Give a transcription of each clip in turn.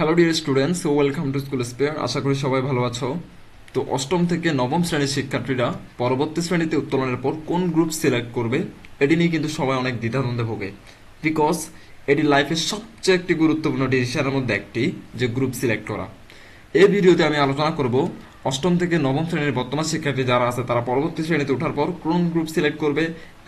Hello dear students welcome to school spare আশা করি সবাই ভালো আছো। তো, অষ্টম থেকে নবম শ্রেণির শিক্ষার্থীরা পরবর্তী শ্রেণীতে উত্তোলনের পর কোন গ্রুপ সিলেক্ট করবে, এটি নিয়ে কিন্তু সবাই অনেক দ্বিধাদ্বন্দ্বে ভোগে। বিকজ এটি লাইফের সবচেয়ে একটি গুরুত্বপূর্ণ ডিসিশনের মধ্যে একটি, যে গ্রুপ সিলেক্ট করা। এই ভিডিওতে আমি আলোচনা করব অষ্টম থেকে নবম শ্রেণির বর্তমান শিক্ষার্থী যারা আছে, তারা পরবর্তী শ্রেণীতে ওঠার পর কোন গ্রুপ সিলেক্ট করবে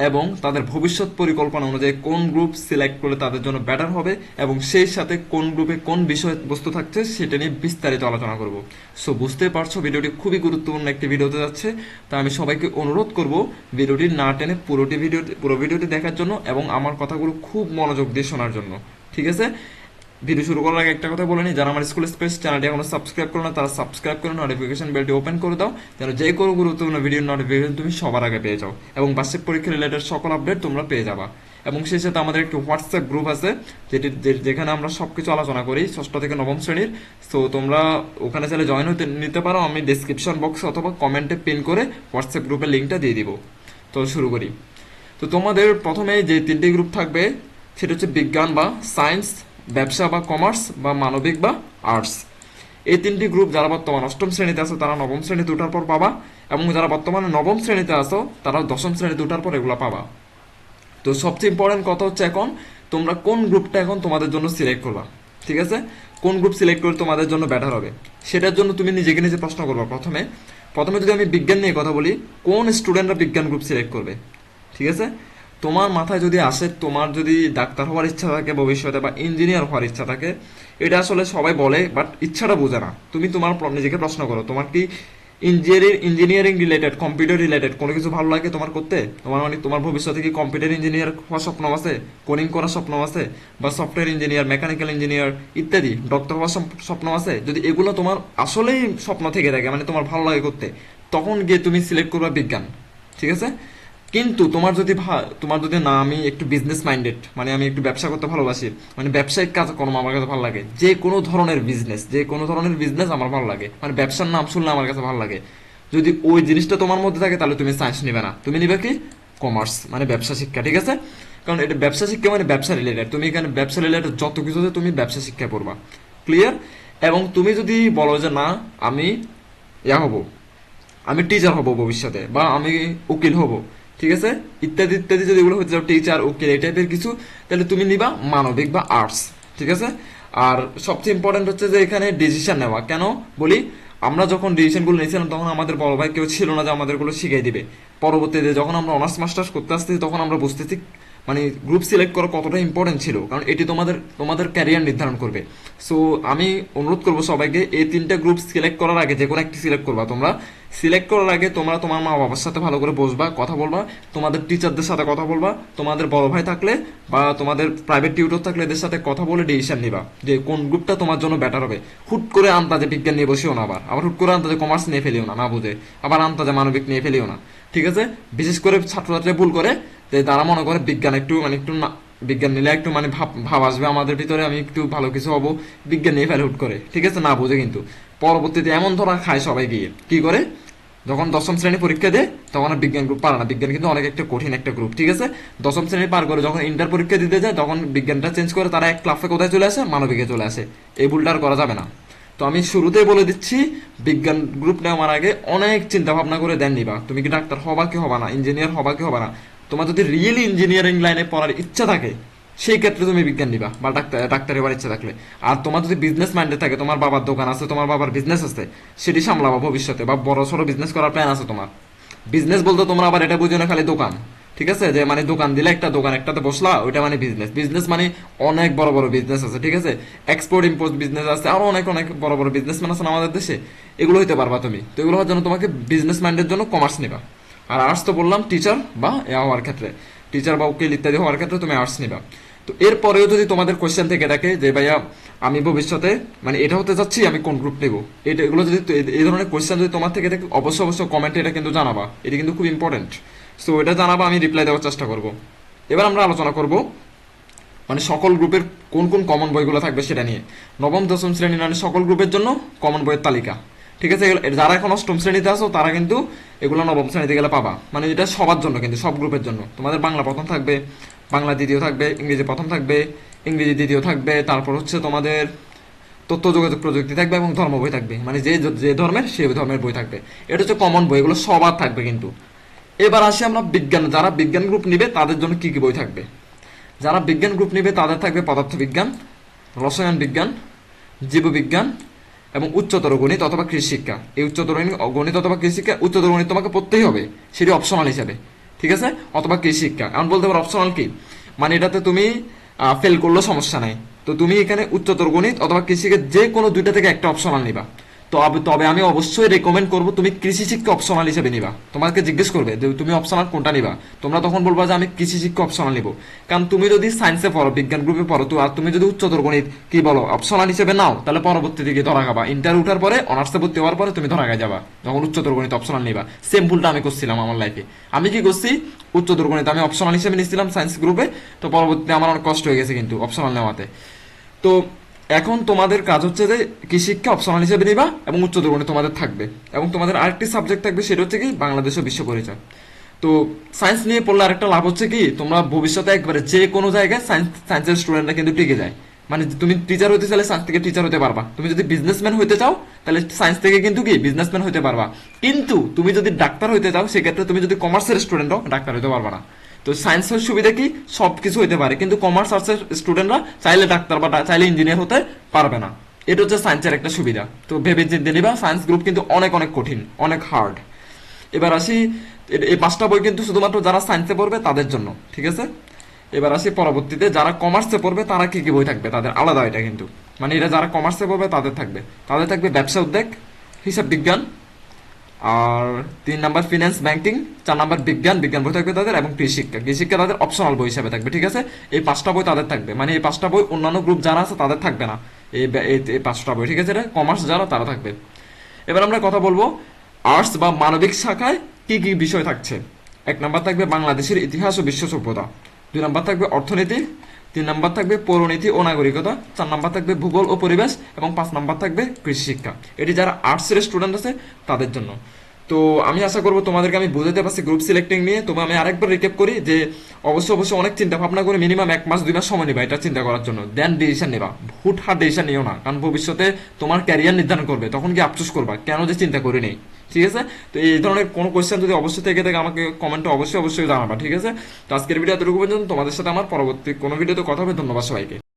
এবং তাদের ভবিষ্যৎ পরিকল্পনা অনুযায়ী কোন গ্রুপ সিলেক্ট করলে তাদের জন্য বেটার হবে এবং সেই সাথে কোন গ্রুপে কোন বিষয়বস্তু থাকছে সেটা নিয়ে বিস্তারিত আলোচনা করব। সো বুঝতে পারছ ভিডিওটি খুবই গুরুত্বপূর্ণ একটি ভিডিওতে যাচ্ছে, তা আমি সবাইকে অনুরোধ করব ভিডিওটি না টেনে পুরোটি ভিডিও, পুরো ভিডিওটি দেখার জন্য এবং আমার কথাগুলো খুব মনোযোগ দিয়ে শোনার জন্য। ঠিক আছে? ভিডিও শুরু করার আগে একটা কথা বলে নিই, যারা আমার স্কুল স্পেস চ্যানেলটি এখনও সাবস্ক্রাইব করো না, তারা সাবস্ক্রাইব করে নোটিফিকেশন বেলটি ওপেন করে দাও, যেন যে কোনো গুরুত্বপূর্ণ ভিডিওর নোটিফিকেশন তুমি সবার আগে পেয়ে যাও এবং বার্ষিক পরীক্ষা রিলেটেড সকল আপডেট তোমরা পেয়ে যাবা। এবং সেই সাথে আমাদের একটি হোয়াটসঅ্যাপ গ্রুপ আছে, যেটি যেখানে আমরা সব কিছু আলোচনা করি, ষষ্ঠ থেকে নবম শ্রেণির। তো তোমরা ওখানে চাইলে জয়েন হতে, নিতে পারো, আমি ডিসক্রিপশন বক্স অথবা কমেন্টে পিন করে হোয়াটসঅ্যাপ গ্রুপের লিঙ্কটা দিয়ে দিব। তো শুরু করি। তো তোমাদের প্রথমে যে তিনটি গ্রুপ থাকবে, সেটা হচ্ছে বিজ্ঞান বা সায়েন্স ব্যবসা বা কমার্স বা মানবিক বা আর্টস এই তিনটি গ্রুপ যারা বর্তমান অষ্টম শ্রেণীতে আছো, তারা নবম শ্রেণীতে ওঠার পর পাবা এবং যারা বর্তমানে নবম শ্রেণীতে আছো তারা দশম শ্রেণীতে ওঠার পর এগুলো পাবা। তো সবচেয়ে ইম্পর্টেন্ট কথা হচ্ছে এখন, তোমরা কোন গ্রুপটা এখন তোমাদের জন্য সিলেক্ট করবা, ঠিক আছে? কোন গ্রুপ সিলেক্ট করলে তোমাদের জন্য বেটার হবে? সেটার জন্য তুমি নিজেকে নিজে প্রশ্ন করবা প্রথমে। প্রথমে যদি আমি বিজ্ঞান নিয়ে কথা বলি, কোন স্টুডেন্টরা বিজ্ঞান গ্রুপ সিলেক্ট করবে, ঠিক আছে? তোমার মাথায় যদি আসে, তোমার যদি ডাক্তার হওয়ার ইচ্ছা থাকে, ভবিষ্যতে বা ইঞ্জিনিয়ার হওয়ার ইচ্ছা থাকে, এটা আসলে সবাই বলে বাট ইচ্ছাটা বোঝে না। তুমি তোমার নিজেকে প্রশ্ন করো, তোমার কি engineering engineering related computer related কোনো কিছু ভালো লাগে তোমার করতে? তোমার মানে তোমার ভবিষ্যতে কি কম্পিউটার ইঞ্জিনিয়ার হওয়ার স্বপ্ন আছে কোডিং করার স্বপ্ন আছে, বা সফটওয়্যার ইঞ্জিনিয়ার মেকানিক্যাল ইঞ্জিনিয়ার ইত্যাদি ডক্টর হওয়ার স্বপ্ন আছে? যদি এগুলো তোমার আসলেই স্বপ্ন থেকে থাকে মানে তোমার ভালো লাগে করতে, তখন গিয়ে তুমি সিলেক্ট করবা বিজ্ঞান, ঠিক আছে? কিন্তু তোমার যদি তোমার যদি না, আমি একটু বিজনেস মাইন্ডেড মানে আমি একটু ব্যবসা করতে ভালোবাসি মানে ব্যবসায়িক কাজকর্ম আমার কাছে ভালো লাগে। যে কোনো ধরনের বিজনেস যে কোনো ধরনের বিজনেস আমার ভালো লাগে। মানে ব্যবসার নাম শুনলে আমার কাছে ভালো লাগে। যদি ওই জিনিসটা তোমার মধ্যে থাকে, তাহলে তুমি সায়েন্স নিবে না। তুমি নিবে কি? কমার্স মানে ব্যবসা শিক্ষা, ঠিক আছে? কারণ এটা ব্যবসা শিক্ষা মানে ব্যবসা রিলেটেড তুমি এখানে ব্যবসা রিলেটেড যত কিছু আছে, তুমি ব্যবসা শিক্ষা পড়বা ক্লিয়ার এবং তুমি যদি বলো যে, না, আমি ইয়া হব। আমি টিচার হব ভবিষ্যতে, বা আমি উকিল হব। ঠিক আছে? ইত্যাদি ইত্যাদি যদি এগুলো হতে চাও টিচার উকিল এই টাইপের কিছু, তাহলে তুমি নিবা মানবিক বা আর্টস ঠিক আছে? আর সবচেয়ে ইম্পর্টেন্ট হচ্ছে যে এখানে ডিসিশন নেওয়া। কেন? বলি, আমরা যখন ডিসিশনগুলো নিয়েছিলাম, তখন আমাদের বড় ভাই কেউ ছিল না যে আমাদেরগুলো শিখিয়ে দিবে। পরবর্তীতে যখন আমরা অনার্স মাস্টার্স করতে আসতেছি, তখন আমরা বুঝতেছি মানে গ্রুপ সিলেক্ট করা কতটা ইম্পর্টেন্ট ছিল, কারণ এটি তোমাদের তোমাদের ক্যারিয়ার নির্ধারণ করবে। সো আমি অনুরোধ করব সবাইকে, এই তিনটা গ্রুপ সিলেক্ট করার আগে, যে কোনো একটি সিলেক্ট করবা। তোমরা সিলেক্ট করার আগে তোমরা তোমার মা বাবার সাথে ভালো করে বসবা, কথা বলবা, তোমাদের টিচারদের সাথে কথা বলবা, তোমাদের বড় ভাই থাকলে বা তোমাদের প্রাইভেট টিউটর থাকলে এদের সাথে কথা বলে ডিসিশন নিবা, যে কোন গ্রুপটা তোমার জন্য বেটার হবে। হুট করে আন্তাজে বিজ্ঞান নিয়ে বসিও না আবার। আবার হুট করে আন্তাজে কমার্স নিয়ে ফেলিও না না বুঝে। আবার আন্তাজে মানবিক নিয়ে ফেলিও না। ঠিক আছে? বিশেষ করে ছাত্রছাত্রী ভুল করে, যে তারা মনে করে বিজ্ঞান একটু মানে একটু না, বিজ্ঞান নিলে একটু মানে ভাব ভাব আসবে আমাদের ভিতরে, আমি একটু ভালো কিছু হব। বিজ্ঞান নিয়ে ফেলে হুট করে, ঠিক আছে? না বুঝে কিন্তু। পরবর্তীতে এমন ধরা খায় সবাই গিয়ে। কি করে? যখন দশম শ্রেণি পরীক্ষা দেয়, তখন বিজ্ঞান গ্রুপ পারে না। বিজ্ঞান কিন্তু অনেক একটা কঠিন একটা গ্রুপ ঠিক আছে? দশম শ্রেণি পার করে যখন ইন্টার পরীক্ষা দিতে যায়, তখন বিজ্ঞানটা চেঞ্জ করে তারা এক ক্লাসে কোথায় চলে আসে? মানবিকে চলে আসে। এই ভুলটা আর করা যাবে না। তো আমি শুরুতেই বলে দিচ্ছি, বিজ্ঞান গ্রুপ নেওয়ার আগে অনেক চিন্তা ভাবনা করে দেন নিবা। তুমি কি ডাক্তার হবা কি হবা না ইঞ্জিনিয়ার হবা কি হবা না, তোমার যদি রিয়েলি ইঞ্জিনিয়ারিং লাইনে পড়ার ইচ্ছা থাকে, সেই ক্ষেত্রে তুমি বিজ্ঞান নিবা বা ডাক্তার ডাক্তার হবার ইচ্ছা থাকলে। আর তোমার যদি বিজনেস মাইন্ডে থাকে, তোমার বাবার দোকান আছে, তোমার বাবার বিজনেস আছে, সেটি সামলাবা ভবিষ্যতে বা বড় সড়ো বিজনেস করার প্ল্যান আছে তোমার। বিজনেস বলতে তোমরা আবার এটা বুঝো না, খালি দোকান। ঠিক আছে? যে মানে দোকান দিলে একটা দোকান, একটাতে বসলা, ওইটা মানে বিজনেস বিজনেস মানে অনেক বড় বড় বিজনেস আছে, ঠিক আছে? এক্সপোর্ট ইম্পোর্ট বিজনেস আছে, আরও অনেক অনেক বড় বড় বিজনেসম্যান আছে আমাদের দেশে। এগুলো হইতে পারবা তুমি। তো এগুলো হওয়ার জন্য তোমাকে বিজনেস মাইন্ডের জন্য কমার্স নিবা। আর আর্টস তো বললাম টিচার বা এ হওয়ার ক্ষেত্রে। টিচার বা উকিল ইত্যাদি হওয়ার ক্ষেত্রে তুমি আর্টস নিবা। তো এরপরেও যদি তোমাদের কোয়েশ্চেন থেকে থাকে যে, ভাইয়া, আমি ভবিষ্যতে মানে এটা হতে যাচ্ছি, আমি কোন গ্রুপ নেব? এটা এগুলো যদি এই- ধরনের কোয়েশ্চেন যদি তোমার থেকে থাকে অবশ্যই অবশ্যই কমেন্টে এটা কিন্তু জানাবা। এটা কিন্তু খুব ইম্পর্টেন্ট সো এটা জানাব, আমি রিপ্লাই দেওয়ার চেষ্টা করব। এবার আমরা আলোচনা করব মানে সকল গ্রুপের কোন কোন কমন বইগুলো থাকবে সেটা নিয়ে। নবম, দশম শ্রেণি মানে সকল গ্রুপের জন্য কমন বইয়ের তালিকা। ঠিক আছে? যারা এখন অষ্টম শ্রেণীতে আছো, তারা কিন্তু এগুলো নবম শ্রেণীতে গেলে পাবা। মানে এটা সবার জন্য কিন্তু, সব গ্রুপের জন্য। তোমাদের বাংলা প্রথম থাকবে, বাংলা দ্বিতীয় থাকবে, ইংরেজি প্রথম থাকবে, ইংরেজি দ্বিতীয় থাকবে, তারপর হচ্ছে তোমাদের তথ্য যোগাযোগ প্রযুক্তি থাকবে এবং ধর্ম বই থাকবে। মানে যে যে ধর্মের, সে ধর্মের বই থাকবে। এটা হচ্ছে কমন বই, এগুলো সবার থাকবে কিন্তু। এবার আসি আমরা বিজ্ঞান। যারা বিজ্ঞান গ্রুপ নিবে, তাদের জন্য কি কি বই থাকবে? যারা বিজ্ঞান গ্রুপ নিবে, তাদের থাকবে পদার্থবিজ্ঞান, রসায়ন বিজ্ঞান, জীববিজ্ঞান এবং উচ্চতর গণিত অথবা কৃষি শিক্ষা এই উচ্চতর গণিত অথবা কৃষি শিক্ষা উচ্চতর গণিত তোমাকে পড়তেই হবে। সেটি অপশনাল হিসাবে। ঠিক আছে? অথবা কৃষি শিক্ষা এখন বলতে পারো অপশনাল কি? মানে এটাতে তুমি ফেল করলেও সমস্যা নাই। তো তুমি এখানে উচ্চতর গণিত অথবা কৃষিকে যে কোনো দুইটা থেকে একটা অপশনাল নিবা। তবে তবে আমি অবশ্যই রেকমেন্ড করব তুমি কৃষি শিক্ষা অপশনাল হিসেবে নিবা। তোমাকে জিজ্ঞেস করবে যে তুমি অপশনাল কোনটা নিবা? তোমরা তখন বলবা যে আমি কৃষি শিক্ষা অপশনাল নিব। কারণ তুমি যদি সায়েন্সে পড়ো, বিজ্ঞান গ্রুপে পড়ো, তো আর তুমি যদি উচ্চতর গণিত কি বলো অপশনাল হিসেবে নাও, তাহলে পরবর্তী দিকে ধরা খাবা। ইন্টার উঠার পরে অনার্সে ভর্তি হওয়ার পরে তুমি ধরা যাবা, যখন উচ্চতর গণিত অপশনাল নিবা। সেম ভুলটা আমি করছিলাম আমার লাইফে আমি কি করছি? উচ্চতর গণিত আমি অপশনাল হিসেবে নিয়েছিলাম সায়েন্স গ্রুপে তো পরবর্তীতে আমার অনেক কষ্ট হয়ে গেছে কিন্তু অপশনাল নেওয়াতে। তো এখন তোমাদের কাজ হচ্ছে যে কি শিক্ষা অপশনাল হিসেবে নিবা এবং উচ্চতর গণিত তোমাদের থাকবে এবং তোমাদের আরেকটি সাবজেক্ট থাকবে, সেটা হচ্ছে কি বাংলাদেশ ও বিশ্ব পরিচয়। তো সায়েন্স নিয়ে পড়লে আরেকটা লাভ হচ্ছে কি, তোমরা ভবিষ্যতে একবারে যে কোনো জায়গায় সায়েন্স সায়েন্সের স্টুডেন্টরা কিন্তু টিকে যায়। মানে তুমি টিচার হতে চাইলে সায়েন্স থেকে টিচার হতে পারবা। তুমি যদি বিজনেসম্যান হতে চাও, তাহলে সায়েন্স থেকে কিন্তু কি বিজনেসম্যান হতে পারবা। কিন্তু তুমি যদি ডাক্তার হতে চাও, সেক্ষেত্রে তুমি যদি কমার্সের স্টুডেন্ট হও ডাক্তার হতে পারবা না। তো সায়েন্সের সুবিধা কি? সব কিছু হতে পারে। কিন্তু কমার্স আর্টসের স্টুডেন্টরা চাইলে ডাক্তার বা চাইলে ইঞ্জিনিয়ার হতে পারবে না। এটা হচ্ছে সায়েন্সের একটা সুবিধা। তো ভেবে চিন্তে নিবা সায়েন্স গ্রুপ কিন্তু অনেক অনেক কঠিন, অনেক হার্ড এবার আসি এই পাঁচটা বই কিন্তু শুধুমাত্র যারা সায়েন্সে পড়বে, তাদের জন্য, ঠিক আছে? এবার আসি পরবর্তীতে, যারা কমার্সে পড়বে, তারা কি কি বই থাকবে? তাদের আলাদা এটা কিন্তু। মানে এটা যারা কমার্সে পড়বে, তাদের থাকবে। তাদের থাকবে ব্যবসা উদ্যোগ, হিসাব বিজ্ঞান আর তিন নাম্বার ফিনান্স ব্যাংকিং চার নাম্বার বিজ্ঞান বিজ্ঞান বই থাকবে তাদের এবং কৃষি শিক্ষা। কৃষি শিক্ষা তাদের অপশনাল বই হিসাবে থাকবে, ঠিক আছে? এই পাঁচটা বই তাদের থাকবে। মানে এই পাঁচটা বই অন্যান্য গ্রুপ যারা আছে তাদের থাকবে না। এই এই পাঁচটা বই, ঠিক আছে? এটা কমার্স যারা, তারা থাকবে। এবার আমরা কথা বলব আর্টস বা মানবিক শাখায় কি কি বিষয় থাকছে। এক নাম্বার থাকবে বাংলাদেশের ইতিহাস ও বিশ্ব সভ্যতা। দুই নাম্বার থাকবে অর্থনীতি। তিন নাম্বার থাকবে পৌরনীতি ও নাগরিকতা, চার নাম্বার থাকবে ভূগোল ও পরিবেশ, এবং পাঁচ নাম্বার থাকবে কৃষি শিক্ষা। এটি যারা আর্টসের স্টুডেন্ট আছে, তাদের জন্য। তো আমি আশা করব তোমাদেরকে আমি বুঝাতে পারছি গ্রুপ সিলেক্টিং নিয়ে। তবে আমি আরেকবার রিকেপ করি যে অবশ্যই অবশ্যই অনেক চিন্তা ভাবনা করে মিনিমাম এক মাস, দুই মাস সময় নিবা এটা চিন্তা করার জন্য। দেন ডিসিশন নেবা। হুট হাট ডিসিশন নিও না। কারণ ভবিষ্যতে তোমার ক্যারিয়ার নির্ধারণ করবে। তখন কি আফসোস করবা? কেন যে চিন্তা করি নেই ঠিক আছে? তো এই ধরনের কোনো কোয়েশ্চেন যদি অবশ্যই থেকে থাকে, আমাকে কমেন্টে অবশ্যই অবশ্যই জানাবা, ঠিক আছে? তো আজকের ভিডিও এতটুকু পর্যন্ত, তোমাদের সাথে আমার পরবর্তী কোনো ভিডিওতে কথা হবে, ধন্যবাদ সবাইকে।